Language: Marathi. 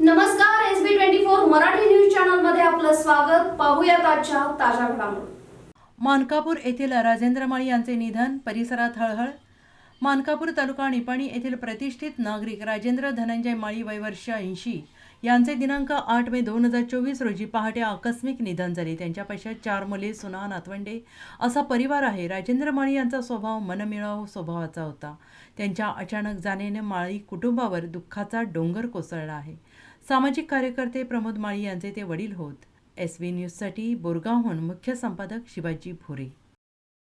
नमस्कार S B twenty four Marathi news चॅनलमध्ये आपलं स्वागत. पाहूयात आजच्या ताज्या घडामोडी. मानकापूर येथील राजेंद्र माळी यांचे निधन परिसरात हळहळ. मानकापूर तालुका निपाणी येथील प्रतिष्ठित नागरिक राजेंद्र धनंजय माळी वयवर्ष ऐंशी. यांचे दिनांक आठ मे दोन हजार चोवीस रोजी पहाटे आकस्मिक निधन झाले. त्यांच्या चार मुले सुना नातवंडे असा परिवार आहे. राजेंद्र माळी यांचा स्वभाव मनमिळाव स्वभावाचा होता. त्यांच्या अचानक जाण्याने माळी कुटुंबावर दुःखाचा डोंगर कोसळला आहे. सामाजिक कार्यकर्ते प्रमोद माळी यांचे ते वडील होत. एस व्ही न्यूजसाठी बोरगावहून मुख्य संपादक शिवाजी भोरे.